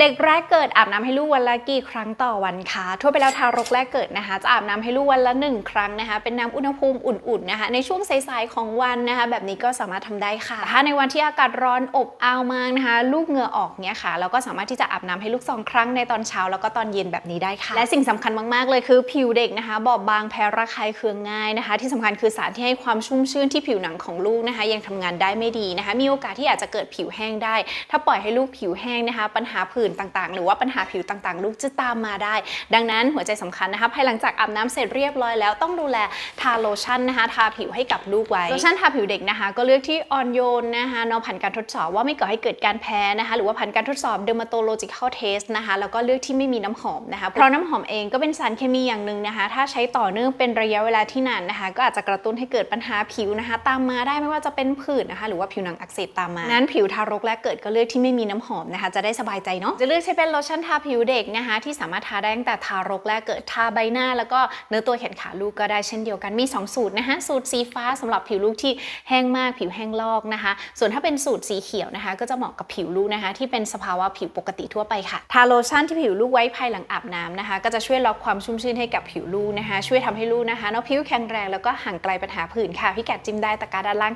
เด็กแรกเกิดอาบน้ำให้ลูกวันละกี่ครั้งต่อวันคะทั่วไปแล้วทารกแรกเกิดนะคะ จะอาบน้ำให้ลูกวันละหนึ่งครั้งนะคะ เป็นน้ำอุณหภูมิอุ่นๆนะคะ ในช่วงสายๆของวันนะคะ แบบนี้ก็สามารถทำได้ค่ะ ถ้าในวันที่อากาศร้อนอบอ้าวมากนะคะ ลูกเหงื่อออกเนี้ยค่ะ เราก็สามารถที่จะอาบน้ำให้ลูกสองครั้งในตอนเช้าแล้วก็ตอนเย็นแบบนี้ได้ค่ะ และสิ่งสำคัญมากๆเลยคือผิวเด็กนะคะ บอบบางแพ้ระคายเคืองง่ายนะคะ ที่สำคัญคือสารที่ให้ความชุ่มชื่นที่ผิวหนังของลูกนะคะ ยังทำงานได้ไม่ดีนะคะ มีโอกาสที่อาจจะเกิดผิวแห้งได้ ถ้าปล่อยให้ลูกผิวแห้งนะคะ ปัญหาผื่นต่างๆ หรือว่าปัญหาผิวต่างๆลูกจะตามมาได้ ดังนั้นหัวใจสำคัญนะคะภายหลังจากอาบน้ำเสร็จเรียบร้อยแล้วต้องดูแลทาโลชั่นนะคะทาผิวให้กับลูกไว้ โลชั่นทาผิวเด็กนะคะ ก็เลือกที่อ่อนโยนนะคะเนาะผ่านการทดสอบว่าไม่ก่อให้เกิดการแพ้นะคะหรือว่าผ่านการทดสอบ dermatological test นะคะแล้วก็เลือกที่ไม่มีน้ำหอมนะคะเพราะน้ำหอมเองก็เป็นสารเคมีอย่างหนึ่งนะคะ ถ้าใช้ต่อเนื่องเป็นระยะเวลาที่นานนะคะ ก็อาจจะกระตุ้นให้เกิดปัญหาผิวนะคะ ตามมาได้ไม่ว่าจะเป็นผื่นนะคะ หรือว่าผิวหนังอักเสบตามมา นั้นผิวทารกแรกเกิดก็เลือกที่ไม่มีน้ำหอมนะคะ จะได้สบายใจเนาะจะเลือกใช้เป็นโลชั่นทาผิวเด็กนะคะที่สามารถทาได้ตั้งแต่ทารกแรกเกิดทาใบหน้า แล้วก็เนื้อตัวแขนขาลูกก็ได้เช่นเดียวกันมี 2 สูตรนะคะสูตรสีฟ้าสำหรับผิวลูกที่แห้งมากผิวแห้งลอกนะคะ ส่วนถ้าเป็นสูตรสีเขียวนะคะ ก็จะเหมาะกับผิวลูกนะคะ ที่เป็นสภาวะผิวปกติทั่วไปค่ะทาโลชั่นที่ผิวลูกไว้ภายหลังอาบน้ำนะคะ ก็จะช่วยล็อกความชุ่มชื้นให้กับผิวลูกนะคะ ช่วยทำให้ลูกนะคะเนาะผิวแข็งแรงแล้วก็ห่างไกลปัญหาผื่นค่ะพิกัดจิ้มได้ตะกร้าด้านล่าง